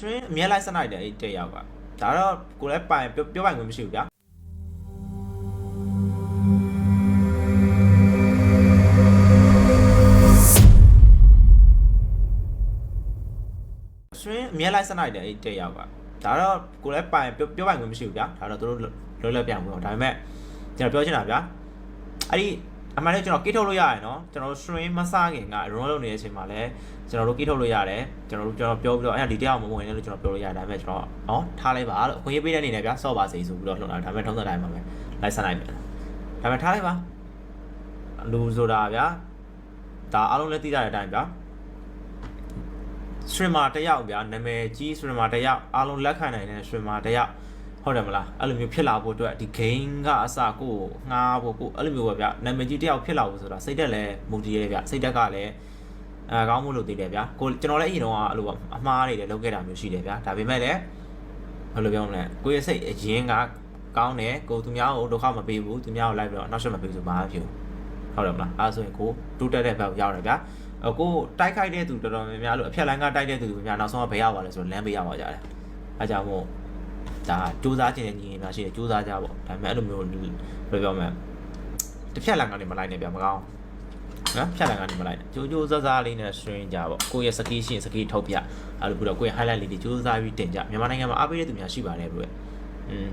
stream အမြဲ live ဆက်နိုင်တယ်အဲ့တက်ရောက်ကဒါတော့ကိုလည်းပိုင်ပြောပြောပိုင်ခွင့်မရှိဘူးဗျာ stream အမြဲ live ဆက်နိုင်တယ်အဲ့တက်ရောက်ကဒါတော့ကိုလည်းပိုင်ပြောပြောပိုင်ခွင့်မရှိဘူးဗျာဒါတော့သူတို့လွယ်လွယ်ပြန်ဘူးဒါပေမဲ့ကျွန်တော်ပြောချင်တာဗျာအဲ့ဒီ အမှန်တကယ်ကျွန်တော်ကိထုတ်လို့ရတယ်နော်ကျွန်တော် stream မစခင်က run လုပ်နေတဲ့အချိန်မှာလည်းကျွန်တော်တို့ကိထုတ်လို့ရတယ်ကျွန်တော်တို့ကျွန်တော်ပြောပြီးတော့အဲ့ဒါဒီတရားမဝင်နဲ့လို့ကျွန်တော်ပြောလို့ရတယ်ဒါပေမဲ့ကျွန်တော်နော်ထားလိုက်ပါလို့အခွင့်အရေးပေးတဲ့အနေနဲ့ဗျာဆော့ပါစေဆိုပြီးတော့လှုပ်လာဒါပေမဲ့ထုံးစံတိုင်းပါပဲ live ဆက်နိုင်မယ်ဒါပေမဲ့ထားလိုက်ပါလူဆိုတာဗျာဒါအားလုံးလည်းသိကြတဲ့အတိုင်းဗျာ streamer တစ်ယောက်ဗျာနာမည်ကြီး streamer တစ်ယောက်အားလုံးလက်ခံနိုင်တဲ့ streamer တစ်ယောက် ဟုတ်တယ်မလားအဲ့လိုမျိုးဖြစ်လာဖို့အတွက်ဒီ game ကအစကိုကိုငှားဖို့ကိုအဲ့လိုမျိုးပဲဗျာနာမည်ကြီးတစ်ယောက်ဖြစ်လာဖို့ဆိုတာစိတ်တက်လည်းမူတည်ရဲဗျာစိတ်တက်ကလည်းအဲကောင်းမှုလို့သိတယ်ဗျာကိုကျွန်တော်လည်းအရင်တော့အဲ့လိုအမှားတွေလည်းလုပ်ခဲ့တာမျိုးရှိတယ်ဗျာဒါပေမဲ့လည်းဘယ်လိုပြောမလဲကိုယ့်ရဲ့စိတ်အရင်ကကောင်းတယ်ကိုသူများကိုဒုက္ခမပေးဘူးသူများကိုလိုက်ပြီးတော့နောက်ဆက်မပေးဘူးဆိုဘာမှဖြစ်ဘူးဟုတ်တယ်မလားအဲဆိုရင်ကိုတူးတက်တဲ့ဘက်ကိုရောက်တယ်ဗျာအကိုတိုက်ခိုက်တဲ့သူတော်တော်များများလို့အဖြက်လိုင်းကတိုက်တဲ့သူတွေများနောက်ဆုံးကဘယ်ရောက်ပါလဲဆိုတော့လမ်းပေးရပါကြတယ်အဲကြောင့်မို့ ဒါစူးစမ်းခြင်းနဲ့ညီရင်များရှိတယ်စူးစမ်းကြပေါ့ဒါပေမဲ့အဲ့လိုမျိုးဘယ်လိုပြောမလဲတစ်ဖြက်လိုင်းကနေမလိုက်နဲ့ဗျမကောင်းနော်ဖြက်လိုင်းကနေမလိုက်နဲ့ကြိုးကြိုးစားစားလေးနဲ့ string ကြပေါ့ကိုယ့်ရဲ့ skill ရှိရင် skill ထုတ်ပြအဲ့လိုပြီးတော့ကိုယ့်ရဲ့ highlight လေးတွေစူးစမ်းပြီးတင်ကြမြန်မာနိုင်ငံမှာအားပေးတဲ့သူများရှိပါတယ်ဘယ်လိုလဲอืม